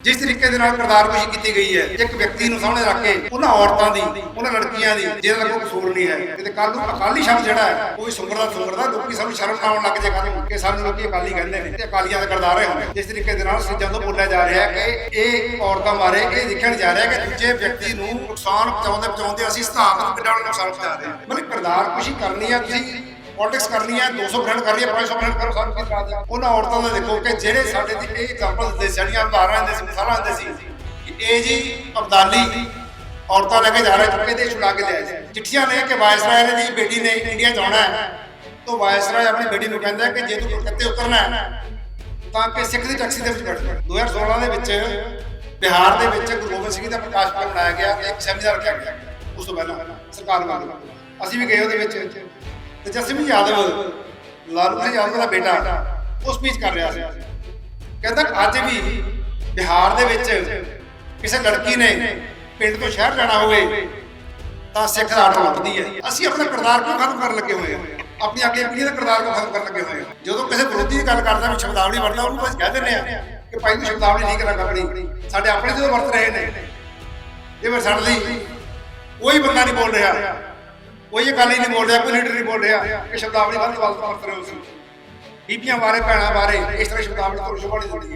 ਜਿਸ ਤਰੀਕੇ ਦੇ ਨਾਲ ਕਰਤਾਰਕੁਸ਼ੀ ਕੀਤੀ ਗਈ ਹੈ, ਇੱਕ ਵਿਅਕਤੀ ਨੂੰ ਸਾਹਮਣੇ ਰੱਖ ਕੇ ਉਹਨਾਂ ਔਰਤਾਂ ਦੀ, ਉਹਨਾਂ ਲੜਕੀਆਂ ਦੀ ਜਿਹਦਾ ਕੋਈ ਕਸੂਰ ਨਹੀਂ ਹੈ। ਤੇ ਕੱਲ ਨੂੰ ਅਕਾਲੀ ਸ਼ਬਦ ਜਿਹੜਾ ਹੈ ਉਹ ਸੁੰਗਰਦਾ ਸੁੰਗਰਦਾ ਲੋਕੀ ਸਾਨੂੰ ਸ਼ਰਮ ਆਉਣ ਲੱਗ ਜੇ ਕਦੋਂ ਕਿ ਸਾਨੂੰ ਲੋਕੀ ਅਕਾਲੀ ਕਹਿੰਦੇ ਨੇ ਤੇ ਅਕਾਲੀਆਂ ਦੇ ਕਰਤਾਰੇ ਹੋਣੇ। ਜਿਸ ਤਰੀਕੇ ਦੇ ਨਾਲ ਸਿੱਜਾਂ ਤੋਂ ਬੋਲਿਆ ਜਾ ਰਿਹਾ ਹੈ ਕਿ ਇਹ ਔਰਤਾਂ ਬਾਰੇ ਇਹ ਦੇਖਣ ਜਾ ਰਿਹਾ ਕਿ ਦੂਜੇ ਵਿਅਕਤੀ ਨੂੰ ਨੁਕਸਾਨ ਪਹੁੰਚਾਉਂਦੇ ਪਹੁੰਚਾਉਂਦੇ ਅਸੀਂ ਸਿਧਾਂਤ ਨੂੰ ਨੁਕਸਾਨ ਪਹੁੰਚਾ ਰਹੇ ਹਾਂ। ਮਤਲਬ ਕਰਤਾਰਕੁਸ਼ੀ ਕਰਨੀ ਆ ਤੁਸੀਂ ਪੋਲਿਟਿਕਸ ਕਰਨੀ ਹੈ 200% ਕਰ ਰਹੀ ਹੈ 500% ਕਰੋ ਸਾਨੂੰ ਕੀ ਕਰਾ ਦਿਆ ਉਹਨਾਂ ਔਰਤਾਂ ਦਾ ਦੇਖੋ ਕਿ ਜਿਹੜੇ ਸਾਡੇ ਦੀ ਇਹ ਐਗਜ਼ਾਮਪਲ ਦਿੰਦੇ ਸੜੀਆਂ ਉਦਾਹਰਨਾਂ ਦਿੰਦੇ ਮਿਸਾਲਾਂ ਦਿੰਦੇ ਸੀ, ਕਿ ਇਹ ਜੀ ਅਬਦਾਲੀ ਔਰਤਾਂ ਲੈ ਕੇ ਜਾ ਰਹੇ ਚੁੱਕੇ ਤੇ ਛੁਡਾ ਕੇ ਲਿਆਏ ਸੀ। ਚਿੱਠੀਆਂ ਨੇ ਕਿ ਵਾਇਸਰਾਏ ਨੇ ਦੀ ਬੇਟੀ ਨੇ ਇੰਡੀਆ ਜਾਣਾ ਹੈ। ਤਾਂ ਵਾਇਸਰਾਏ ਆਪਣੀ ਬੇਟੀ ਨੂੰ ਕਹਿੰਦਾ ਕਿ ਜੇ ਤੂੰ ਕਲਕੱਤੇ ਉਤਰਨਾ ਹੈ, ਤਾਂ ਕਿ ਸਿੱਖ ਦੀ ਟੈਕਸੀ ਦੇ ਵਿੱਚ ਬੈਠ ਜਾ। 2016 ਦੇ ਵਿੱਚ ਬਿਹਾਰ ਦੇ ਵਿੱਚ ਗੁਰੂ ਗੋਬਿੰਦ ਸਿੰਘ ਦਾ ਪ੍ਰਕਾਸ਼ ਪੁਰਬ ਮਨਾਇਆ ਗਿਆ ਇੱਕ ਸੈਮੀਨਾਰ ਰੱਖਿਆ ਗਿਆ। ਉਸ ਤੋਂ ਪਹਿਲਾਂ ਸਰਕਾਰ ਵੱਲੋਂ ਅਸੀਂ ਵੀ ਗਏ ਉਹਦੇ ਵਿੱਚ। ਤੇ ਜਸਮੀ ਯਾਦਵ ਲਾਲੂ ਸਿੰਘ ਯਾਦਵ ਦਾ ਬੇਟਾ, ਉਹ ਸਪੀਚ ਕਰ ਰਿਹਾ ਸੀ। ਕਹਿੰਦਾ ਅੱਜ ਵੀ ਬਿਹਾਰ ਦੇ ਵਿੱਚ ਕਿਸੇ ਲੜਕੀ ਨੇ ਪਿੰਡ ਤੋਂ ਸ਼ਹਿਰ ਜਾਣਾ ਹੋਵੇ, ਤਾਂ ਸਿੱਖ ਦਾ ਆਰਡਰ ਲੱਭਦੀ ਹੈ। ਅਸੀਂ ਆਪਣਾ ਕਿਰਦਾਰ ਕਿਉਂ ਖਤਮ ਕਰਨ ਲੱਗੇ ਹੋਏ ਹਾਂ। ਆਪਣੀ ਅੱਗੇ ਪੀੜ੍ਹੀ ਦਾ ਕਿਰਦਾਰ ਕਿਉਂ ਖਤਮ ਕਰਨ ਲੱਗੇ ਹੋਏ ਹਾਂ। ਜਦੋਂ ਕਿਸੇ ਵਿਰੋਧੀ ਦੀ ਗੱਲ ਕਰਦਾ ਵੀ ਸ਼ਬਦਾਵਲੀ ਵਰਤਦਾ ਉਹਨੂੰ ਬਸ ਕਹਿ ਦਿੰਦੇ ਆ ਕਿ ਭਾਈ ਤੂੰ ਸ਼ਬਦਾਵਲੀ ਨਹੀਂ ਕਰਾਂਗਾ ਆਪਣੀ। ਸਾਡੇ ਆਪਣੇ ਜਦੋਂ ਵਰਤ ਰਹੇ ਨੇ, ਇਹ ਫਿਰ ਸਾਡੇ ਲਈ ਕੋਈ ਬੰਦਾ ਨਹੀਂ ਬੋਲ ਰਿਹਾ। ਕੋਈ ਅਕਾਲੀ ਨਹੀਂ ਬੋਲ ਰਿਹਾ ਕੋਈ ਲੀਡਰ ਨਹੀਂ ਬੋਲ ਰਿਹਾ ਕਿ ਸ਼ਬਦਾਵਲੀ ਵੱਧ ਤੋਂ ਵੱਧ ਵਰਤ ਰਹੇ ਹੋ ਤੁਸੀਂ। ਬੀਬੀਆਂ ਬਾਰੇ ਭੈਣਾਂ ਬਾਰੇ ਇਸ ਤਰ੍ਹਾਂ ਸ਼ਬਦਾਵਲੀ ਤੋਂ ਸ਼ੋਭਾ ਨਹੀਂ ਦਿੰਦੀ ਹੈ